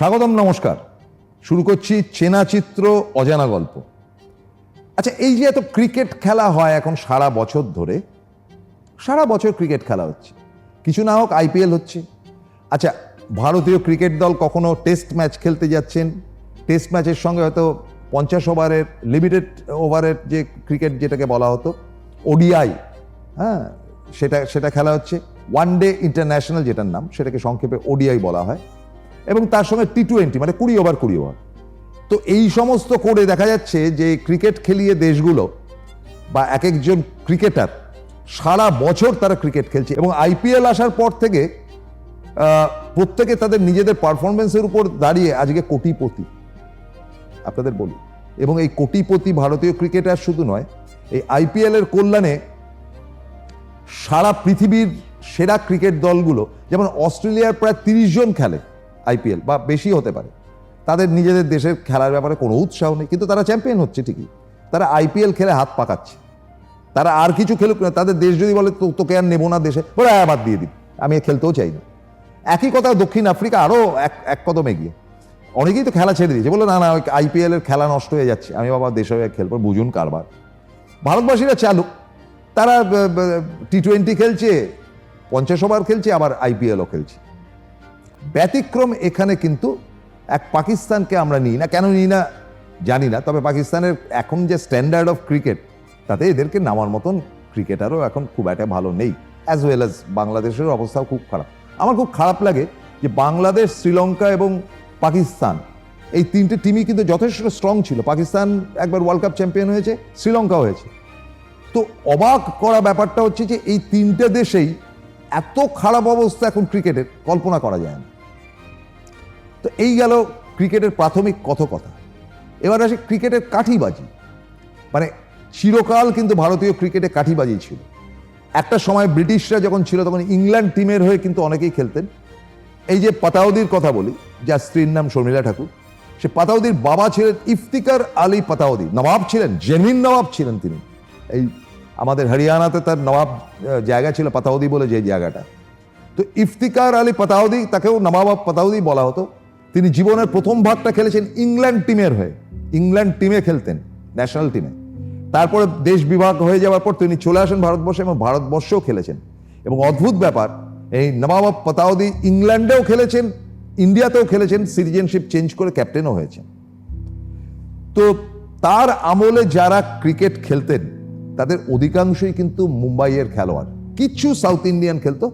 স্বাগতম, নমস্কার। শুরু করছি চেনা চিত্র, অজানা গল্প। আচ্ছা এই যে এত ক্রিকেট খেলা হয় এখন সারা বছর ধরে, সারা বছর ক্রিকেট খেলা হচ্ছে। কিছু না হোক আইপিএল হচ্ছে। আচ্ছা ভারতীয় ক্রিকেট দল কখনো টেস্ট ম্যাচ খেলতে যাচ্ছেন? টেস্ট ম্যাচের সঙ্গে হয়তো পঞ্চাশ ওভারের, লিমিটেড ওভারের যে ক্রিকেট যেটাকে বলা হতো, ওডিআই হ্যাঁ সেটা সেটা খেলা হচ্ছে। ওয়ান ডে ইন্টারন্যাশনাল যেটার নাম, সেটাকে সংক্ষেপে ওডিআই বলা হয়। এবং তার সঙ্গে টি টোয়েন্টি মানে কুড়ি ওভার কুড়ি ওভার তো এই সমস্ত করে দেখা যাচ্ছে যে ক্রিকেট খেলিয়ে দেশগুলো বা এক একজন ক্রিকেটার সারা বছর তারা ক্রিকেট খেলছে এবং আইপিএল আসার পর থেকে প্রত্যেকে তাদের নিজেদের পারফরমেন্সের উপর দাঁড়িয়ে আজকে কোটিপতি। আপনাদের বলি। এবং এই কোটিপতি ভারতীয় ক্রিকেটার শুধু নয়, এই আইপিএল এর কল্যাণে সারা পৃথিবীর সেরা ক্রিকেট দলগুলো, যেমন অস্ট্রেলিয়ার প্রায় তিরিশ জন খেলে আইপিএল বা বেশি হতে পারে। তাদের নিজেদের দেশের খেলার ব্যাপারে কোনো উৎসাহ নেই, কিন্তু তারা চ্যাম্পিয়ন হচ্ছে ঠিকই। তারা আইপিএল খেলে হাত পাকাচ্ছে। তারা আর কিছু খেলুক না, তাদের দেশ যদি বলে তোকে আর নেব না দেশে ওরা হ্যাঁ বাদ দিয়ে দিন আমি খেলতেও চাই না। একই কথা দক্ষিণ আফ্রিকা আরও এক এক কদম এগিয়ে। অনেকেই তো খেলা ছেড়ে দিয়েছে বলে না না, ওই আইপিএল এর খেলা নষ্ট হয়ে যাচ্ছে। আমি বাবা দেশে হয়ে খেলব, বুঝুন কারবার। ভারতবাসীরা চালুক তারা টি টোয়েন্টি খেলছে, পঞ্চাশ ওভার খেলছে, আবার আইপিএলও খেলছে। ব্যতিক্রম এখানে কিন্তু এক পাকিস্তানকে আমরা নিই না। কেন নিই না? জানি না। তবে পাকিস্তানের এখন যে স্ট্যান্ডার্ড অফ ক্রিকেট তাতে এদেরকে নামার মতন ক্রিকেটারও এখন খুব একটা ভালো নেই। অ্যাজ ওয়েল অ্যাজ বাংলাদেশের অবস্থাও খুব খারাপ। আমার খুব খারাপ লাগে যে বাংলাদেশ, শ্রীলঙ্কা এবং পাকিস্তান, এই তিনটে টিমই কিন্তু যথেষ্ট স্ট্রং ছিল। পাকিস্তান একবার ওয়ার্ল্ড কাপ চ্যাম্পিয়ন হয়েছে শ্রীলঙ্কা হয়েছে। তো অবাক করা ব্যাপারটা হচ্ছে যে এই তিনটে দেশেই এত খারাপ অবস্থা এখন ক্রিকেটের কল্পনা করা যায় না। তো এই গেল ক্রিকেটের প্রাথমিক কথকথা। এবার আসে ক্রিকেটের কাঠিবাজি। মানে চিরকাল কিন্তু ভারতীয় ক্রিকেটে কাঠিবাজি ছিল। একটা সময় ব্রিটিশরা যখন ছিল তখন ইংল্যান্ড টিমের হয়ে কিন্তু অনেকেই খেলতেন। এই যে পাতাউদির কথা বলি, যার স্ত্রীর নাম শর্মিলা ঠাকুর, সে পাতাউদির বাবা ছিলেন ইফতিকার আলী পাতাউদি। নবাব ছিলেন, জেমিন নবাব ছিলেন তিনি। এই আমাদের হরিয়ানাতে তার নবাব জায়গা ছিল পাতাউদি বলে যে জায়গাটা। তো ইফতিকার আলী পাতাউদি, তাকেও নবাব পাতাউদি বলা হতো। তিনি জীবনের প্রথম ভাগটা খেলেছেন ইংল্যান্ড টিমের হয়ে। ইংল্যান্ড টিমে খেলতেন ন্যাশনাল টিমে তারপরে দেশ বিভাগ হয়ে যাওয়ার পর তিনি চলে আসেন ভারতবর্ষে এবং ভারতবর্ষেও খেলেছেন। এবং অদ্ভুত ব্যাপার, এই নবাব পাতাউদি ইংল্যান্ডেও খেলেছেন, ইন্ডিয়াতেও খেলেছেন, সিটিজেনশিপ চেঞ্জ করে ক্যাপ্টেনও হয়েছেন। তো তার আমলে যারা ক্রিকেট খেলতেন, তাদের অধিকাংশই কিন্তু মুম্বাইয়ের খেলোয়াড়। কিচ্ছু সাউথ ইন্ডিয়ান খেলতো,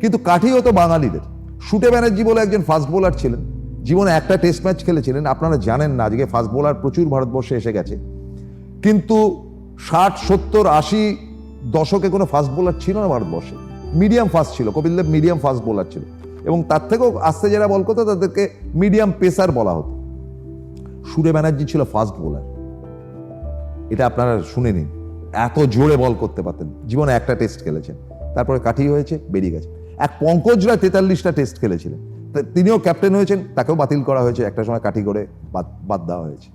কিন্তু কাঠি হতো বাঙালিদের। শুটে ব্যানার্জি বলে একজন ফাস্ট বোলার ছিলেন জীবনে একটা টেস্ট ম্যাচ খেলেছিলেন, আপনারা জানেন না, আজকে ফাস্ট বোলার প্রচুর ভারতবর্ষে এসে গেছে। কিন্তু ষাট, সত্তর, আশি দশকে কোনো ফাস্ট বোলার ছিল না ভারতবর্ষে। মিডিয়াম ফাস্ট ছিল Kapil Dev medium fast bowler ছিল। এবং তার থেকেও আস্তে যারা বল করতো, তাদেরকে মিডিয়াম পেসার বলা হতো। সুরে ব্যানার্জি ছিল ফাস্ট বোলার এটা আপনারা শুনে নিন, এত জোরে বল করতে পারতেন। জীবনে একটা টেস্ট খেলেছেন। তারপরে কাঠি হয়েছে, বেরিয়ে গেছে। এক পঙ্কজ রায় তেতাল্লিশটা টেস্ট খেলেছিলেন। তিনিও ক্যাপ্টেন হয়েছেন, তাকেও বাতিল করা হয়েছে। একটা সময় কাঠি করে বাদ বাদ দেওয়া হয়েছে।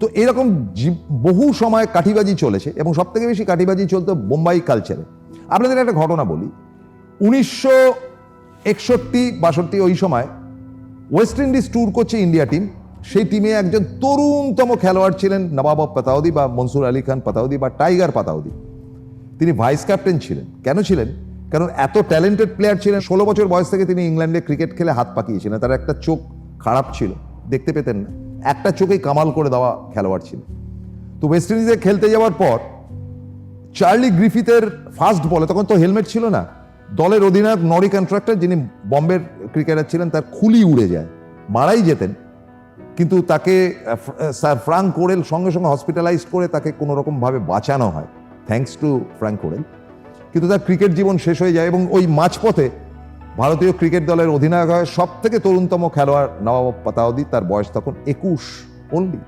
তো এরকম বহু সময় কাঠিবাজি চলেছে এবং সব থেকে বেশি কাঠিবাজি চলতো বোম্বাই কালচারে আপনাদের একটা ঘটনা বলি। উনিশশো একষট্টি, বাষট্টি ওই সময় ওয়েস্ট ইন্ডিজ ট্যুর করছে ইন্ডিয়া টিম সেই টিমে একজন তরুণতম খেলোয়াড় ছিলেন, নবাব পাতাউদি বা মনসুর আলী খান পাতাউদি বা টাইগার পাতাউদি। তিনি ভাইস ক্যাপ্টেন ছিলেন। কেন ছিলেন? কারণ এত ট্যালেন্টেড প্লেয়ার ছিলেন, ষোলো বছর বয়স থেকে তিনি ইংল্যান্ডে ক্রিকেট খেলে হাত পাকিয়েছিলেন। তার একটা চোখ খারাপ ছিল, দেখতে পেতেন না। একটা চোখেই কামাল করে দেওয়া খেলোয়াড় ছিল তো ওয়েস্ট ইন্ডিজে খেলতে যাওয়ার পর চার্লি গ্রিফিথের ফার্স্ট বলে তখন তো হেলমেট ছিল না, দলের অধিনায়ক নরি কন্ট্রাক্টর যিনি বম্বের ক্রিকেটার ছিলেন, তার খুলি উড়ে যায়, মারাই যেতেন। কিন্তু তাকে স্যার ফ্রাঙ্ক কোরেল সঙ্গে সঙ্গে হসপিটালাইজ করে তাকে কোনোরকমভাবে বাঁচানো হয়। থ্যাঙ্কস টু ফ্রাঙ্ক কোরেল কিন্তু তার ক্রিকেট জীবন শেষ হয়ে যায় এবং ওই মাঝপথে ভারতীয় ক্রিকেট দলের অধিনায়ক হয় সব থেকে তরুণতম খেলোয়াড় নবাব পাতাউদি তার বয়স তখন একুশ অনলি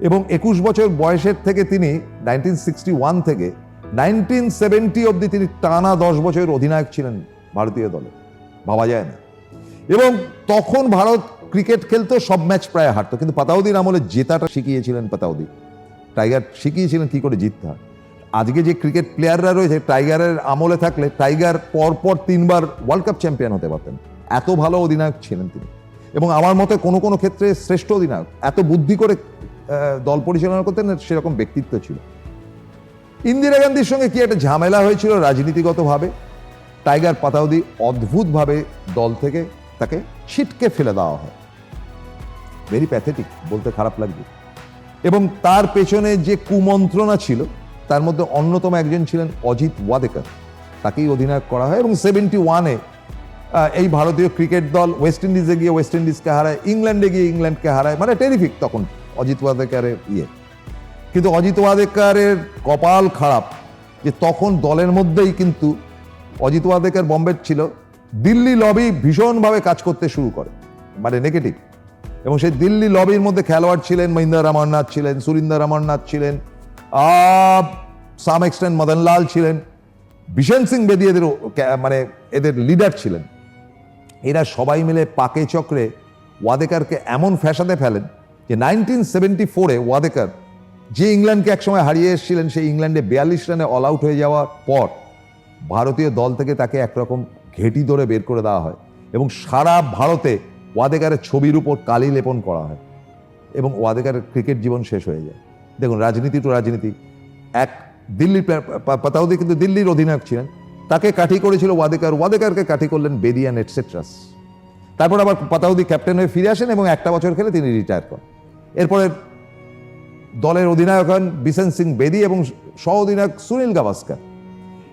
এবং একুশ বছর বয়সের থেকে তিনি নাইনটিন সিক্সটি ওয়ান থেকে নাইনটিন সেভেন্টি অব্দি তিনি টানা দশ বছরের অধিনায়ক ছিলেন ভারতীয় দলে। ভাবা যায় না। এবং তখন ভারত ক্রিকেট খেলতো, সব ম্যাচ প্রায় হারতো। কিন্তু পাতাউদির আমলে জেতাটা শিখিয়েছিলেন পাতাউদি টাইগার শিখিয়েছিলেন কি করে জিততে হয়। আজকে যে ক্রিকেট প্লেয়াররা রয়েছে টাইগারের আমলে থাকলে টাইগার পরপর তিনবার ওয়ার্ল্ড কাপ চ্যাম্পিয়ন হতে পারতেন। এত ভালো অধিনায়ক ছিলেন তিনি। এবং আমার মতে কোনো কোনো ক্ষেত্রে শ্রেষ্ঠ অধিনায়ক, এত বুদ্ধি করে দল পরিচালনা করতেন, সেরকম ব্যক্তিত্ব ছিল। ইন্দিরা গান্ধীর সঙ্গে কি একটা ঝামেলা হয়েছিল রাজনীতিগতভাবে? টাইগার পাতাউদি অদ্ভুতভাবে দল থেকে তাকে ছিটকে ফেলে দেওয়া হয়। ভেরি প্যাথেটিক বলতে খারাপ লাগবে। এবং তার পেছনে যে কুমন্ত্রণা ছিল তার মধ্যে অন্যতম একজন ছিলেন অজিত ওয়াদেকার। তাকেই অধিনায়ক করা হয় এবং সেভেন্টি ওয়ানে এই ভারতীয় ক্রিকেট দল ওয়েস্ট ইন্ডিজে গিয়ে ওয়েস্ট ইন্ডিজকে হারায় ইংল্যান্ডে গিয়ে ইংল্যান্ডকে হারায় মানে টেরিফিক তখন অজিত ওয়াদেকারের ইয়ে। কিন্তু অজিত ওয়াদেকারের কপাল খারাপ যে তখন দলের মধ্যেই কিন্তু অজিত ওয়াদেকার বম্বের ছিল। দিল্লি লবি ভীষণভাবে কাজ করতে শুরু করে মানে নেগেটিভ এবং সেই দিল্লি লবির মধ্যে খেলোয়াড় ছিলেন মহিন্দর অমরনাথ ছিলেন, সুরিন্দর অমরনাথ ছিলেন সাম এক্সটেন্ট মদনলাল ছিলেন বিশেন সিং বেদি এদের মানে এদের লিডার ছিলেন। এরা সবাই মিলে পাকে চক্রে ওয়াদেকারকে এমন ফ্যাসাদে ফেলেন যে নাইনটিন সেভেন্টি ফোরে ওয়াদেকার যে ইংল্যান্ডকে একসময় হারিয়ে এসেছিলেন, সেই ইংল্যান্ডে বিয়াল্লিশ রানে অল আউট হয়ে যাওয়ার পর ভারতীয় দল থেকে তাকে একরকম ঘেটি ধরে বের করে দেওয়া হয় এবং সারা ভারতে ওয়াদেকারের ছবির উপর কালি লেপন করা হয় এবং ওয়াদেকারের ক্রিকেট জীবন শেষ হয়ে যায়। দেখুন, রাজনীতি টু রাজনীতি। এক দিল্লির পাতাউদি কিন্তু দিল্লির অধিনায়ক ছিলেন। তাকে কাঠি করেছিল ওয়াদেকার। ওয়াদেকারকে কাঠি করলেন বেদিয়ান এটসেট্রাস তারপর আবার পাতাউদি ক্যাপ্টেন হয়ে ফিরে আসেন এবং একটা বছর খেলে তিনি রিটায়ার করেন। এরপরে দলের অধিনায়ক হন বিশেন সিং বেদি এবং সহ অধিনায়ক সুনীল গাভাস্কার।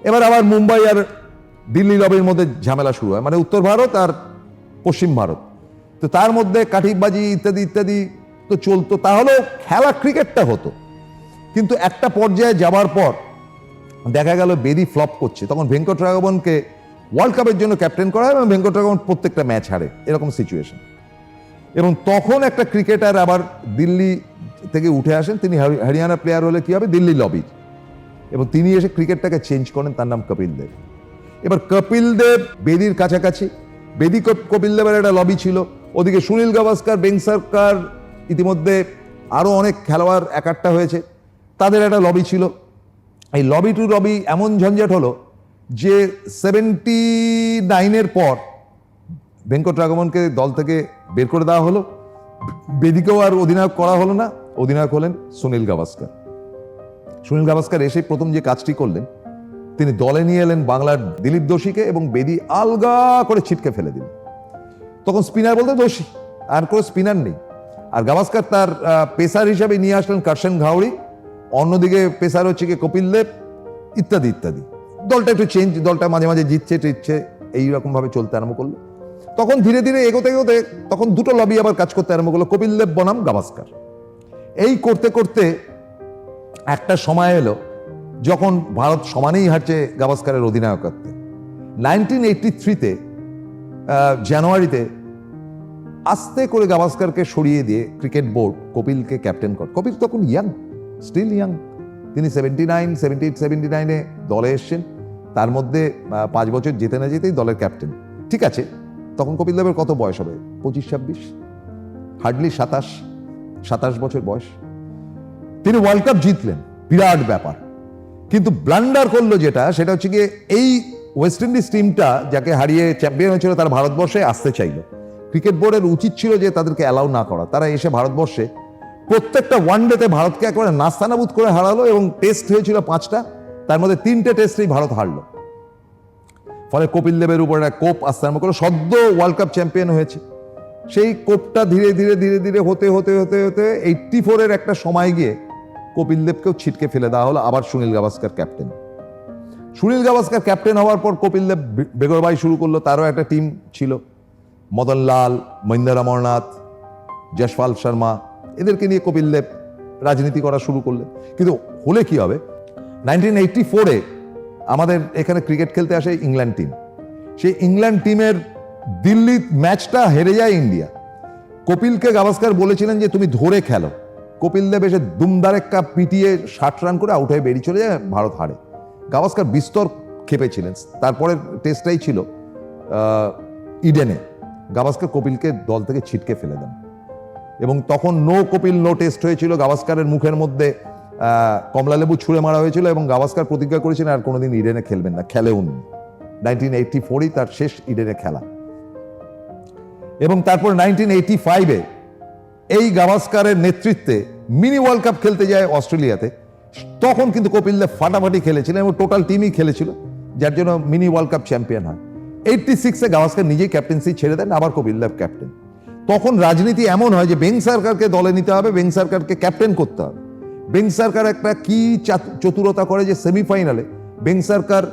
এবার আবার মুম্বাই আর দিল্লি লবির মধ্যে ঝামেলা শুরু হয়। মানে উত্তর ভারত আর পশ্চিম ভারত। তো তার মধ্যে কাঠিবাজি ইত্যাদি ইত্যাদি চলতো, তাহলেও খেলা ক্রিকেটটা হতো। কিন্তু একটা পর্যায়ে যাবার পর দেখা গেল বেদি ফ্লপ করছে। তখন ভেঙ্কটরাঘবনকে ওয়ার্ল্ড কাপের জন্য ক্যাপ্টেন করা হয় এবং ভেঙ্কটরাঘবন প্রত্যেকটা ম্যাচ হারে, এরকম সিচুয়েশন এবং তখন একটা ক্রিকেটার আবার দিল্লি থেকে উঠে আসেন, তিনি হরিয়ানা প্লেয়ার হলে কি হবে? দিল্লি লবির এবং তিনি এসে ক্রিকেটটাকে চেঞ্জ করেন, তার নাম কপিল দেব। এবার কপিল দেব বেদির কাছাকাছি। বেদি কপিল দেবের একটা লবি ছিল। ওদিকে সুনীল গাভাস্কার বেং সরকার ইতিমধ্যে আরও অনেক খেলোয়াড় একাট্টা হয়েছে। তাদের একটা লবি ছিল। এই লবি টু লবি এমন ঝঞ্ঝাট হলো যে সেভেন্টি নাইনের পর ভেঙ্কটরাঘবনকে দল থেকে বের করে দেওয়া হলো। বেদিকেও আর অধিনায়ক করা হলো না। অধিনায়ক হলেন সুনীল গাভাস্কার। সুনীল গাভাস্কার এসে প্রথম যে কাজটি করলেন, তিনি দলে নিয়ে এলেন বাংলার দিলীপ দোষীকে এবং বেদি আলগা করে ছিটকে ফেলে দিলেন। তখন স্পিনার বলতে দোষী, আর কোনো স্পিনার নেই। আর গাভাস্কার তার পেসার হিসাবে নিয়ে আসলেন কার্শন ঘাউড়ি, অন্যদিকে পেসার হচ্ছে কি কপিল দেব, ইত্যাদি ইত্যাদি। দলটা একটু চেঞ্জ দলটা মাঝে মাঝে জিতছে, টিতছে এইরকম ভাবে চলতে আরম্ভ করল। তখন ধীরে ধীরে এগোতে এগোতে তখন দুটো লবি আবার কাজ করতে আরম্ভ করল, কপিল দেব বনাম, গাভাস্কার। এই করতে করতে একটা সময় এলো যখন ভারত সমানেই হারছে গাভাস্কারের অধিনায়কত্বে। নাইনটিন এইটটি থ্রিতে জানুয়ারিতে আস্তে করে গাভাস্কারকে সরিয়ে দিয়ে ক্রিকেট বোর্ড কপিলকে ক্যাপ্টেন কর। কপিল তখন ইয়াং স্টিল ইয়াং তিনি seventy nine seventy eight seventy নাইনে দলে এসছেন। তার মধ্যে পাঁচ বছর যেতে না যেতেই দলের ক্যাপ্টেন। ঠিক আছে, তখন কপিল দেবের কত বয়স হবে? পঁচিশ, ছাব্বিশ? হার্ডলি সাতাশ সাতাশ বছর বয়স। তিনি ওয়ার্ল্ড কাপ জিতলেন, বিরাট ব্যাপার। কিন্তু ব্লান্ডার করল যেটা, সেটা হচ্ছে গিয়ে এই ওয়েস্ট ইন্ডিজ টিমটা যাকে হারিয়ে চ্যাম্পিয়ন হয়েছিল তার ভারতবর্ষে, আসতে চাইলো। ক্রিকেট বোর্ডের উচিত ছিল যে তাদেরকে অ্যালাউ না করা। তারা এসে ভারতবর্ষে প্রত্যেকটা ওয়ানডেতে ভারতকে একেবারে নাস্তানাবুদ করে হারালো এবং টেস্ট হয়েছিল পাঁচটা, তার মধ্যে তিনটে টেস্টেই ভারত হারলো। ফলে কপিল দেবের উপর একটা কোপ আসতে আরম্ভ করল সদ্য ওয়ার্ল্ড কাপ চ্যাম্পিয়ন হয়েছে। সেই কোপটা ধীরে ধীরে ধীরে ধীরে হতে হতে হতে হতে এইটটি ফোরের একটা সময় গিয়ে কপিল দেবকেও ছিটকে ফেলে দেওয়া হলো আবার সুনীল গাভাস্কার ক্যাপ্টেন সুনীল গাভাস্কার ক্যাপ্টেন হওয়ার পর কপিল দেব বেগরবাই শুরু করল, তারও একটা টিম ছিল। মদন লাল মহিন্দর অমরনাথ যশপাল শর্মা, এদেরকে নিয়ে কপিল দেব রাজনীতি করা শুরু করলেন। কিন্তু হলে কি হবে? নাইনটিন এইটটি ফোরে আমাদের এখানে ক্রিকেট খেলতে আসে ইংল্যান্ড টিম সেই ইংল্যান্ড টিমের দিল্লি ম্যাচটা হেরে যায় ইন্ডিয়া। কপিলকে গাভাস্কার বলেছিলেন যে, তুমি ধরে খেলো। কপিল দেব এসে দুমদারেক্কা পিটিয়ে ষাট রান করে আউট হয়ে বেরিয়ে চলে যায় ভারত হারে। গাভাস্কার বিস্তর খেপেছিলেন। তারপরের টেস্টটাই ছিল ইডেনে। গাভাস্কার কপিলকে দল থেকে ছিটকে ফেলে দেন। এবং তখন নো কপিল নো টেস্ট হয়েছিল। গাভাস্কারের মুখের মধ্যে কমলালেবু ছুঁড়ে মারা হয়েছিল এবং গাভাস্কার প্রতিজ্ঞা করেছিলেন আর কোনোদিন ইডেনে খেলবেন না, খেলেও নাইনটিন এইটটি ফোরই তার শেষ ইডেনে খেলা। এবং তারপর নাইনটিন এইটি ফাইভে এই গাভাস্কারের নেতৃত্বে মিনি ওয়ার্ল্ড কাপ খেলতে যায় অস্ট্রেলিয়াতে। তখন কিন্তু কপিল দেব ফাটাফাটি খেলেছিলেন এবং টোটাল টিমই খেলেছিল, যার জন্য মিনি ওয়ার্ল্ড কাপ চ্যাম্পিয়ন হয়। এইটটি সিক্সে গাভাস্কার নিজেই ক্যাপ্টেন্সি ছেড়ে দেন, আবার কপিল দেব ক্যাপ্টেন তখন রাজনীতি এমন হয় যে বেং সরকারকে দলে নিতে হবে বেং সরকারকে ক্যাপ্টেন করতে হবে। বেং সরকার একটা কি চতুরতা করে যে সেমিফাইনালে বেং সরকার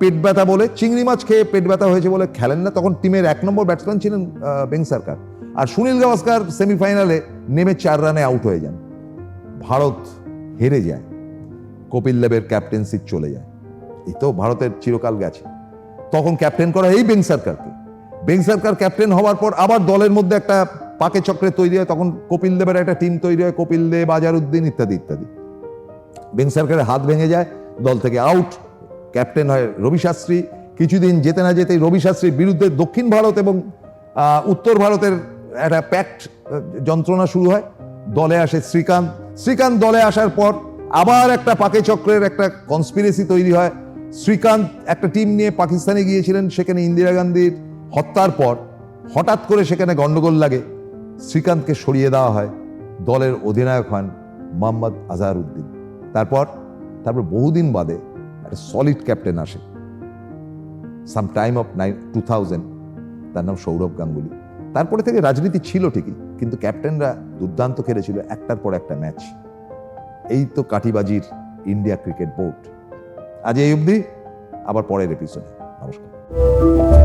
পেট ব্যথা বলে, চিংড়ি মাছ খেয়ে পেট ব্যথা হয়েছে বলে খেলেন না, তখন টিমের এক নম্বর ব্যাটসম্যান ছিলেন বেং সরকার। আর সুনীল গাভাস্কার সেমিফাইনালে নেমে চার রানে আউট হয়ে যান। ভারত হেরে যায়, কপিল দেবের ক্যাপ্টেন্সি চলে যায়। এই তো ভারতের চিরকাল গেছে। তখন ক্যাপ্টেন করা এই বেং সরকারকে। বেং সরকার ক্যাপ্টেন হওয়ার পর আবার দলের মধ্যে একটা পাকে চক্রে তৈরি হয়, তখন কপিল দেবের একটা টিম তৈরি হয়, কপিল দেব, আজারউদ্দিন ইত্যাদি ইত্যাদি। বেং সরকারের হাত ভেঙে যায়, দল থেকে আউট ক্যাপ্টেন হয় রবি শাস্ত্রী। কিছুদিন যেতে না যেতেই রবি শাস্ত্রীর বিরুদ্ধে দক্ষিণ ভারত এবং উত্তর ভারতের একটা প্যাক্ট যন্ত্রণা শুরু হয়। দলে আসে শ্রীকান্ত। শ্রীকান্ত দলে আসার পর আবার একটা পাকে চক্রের একটা কনস্পিরেসি তৈরি হয়। শ্রীকান্ত একটা টিম নিয়ে পাকিস্তানে গিয়েছিলেন, সেখানে ইন্দিরা গান্ধীর হত্যার পর হঠাৎ করে সেখানে গন্ডগোল লাগে। শ্রীকান্তকে সরিয়ে দেওয়া হয়। দলের অধিনায়ক হন মোহাম্মদ আজহারউদ্দিন। তারপর তারপর বহুদিন বাদে একটা সলিড ক্যাপ্টেন আসে। Some time of nine two thousand তার নাম সৌরভ গাঙ্গুলি। তারপরে থেকে রাজনীতি ছিল ঠিকই, কিন্তু ক্যাপ্টেনরা দুর্দান্ত খেলেছিল একটার পর একটা ম্যাচ এই তো কাঠিবাজির ইন্ডিয়া ক্রিকেট বোর্ড আজ এই অবধি আবার পরের এপিসোডে নমস্কার।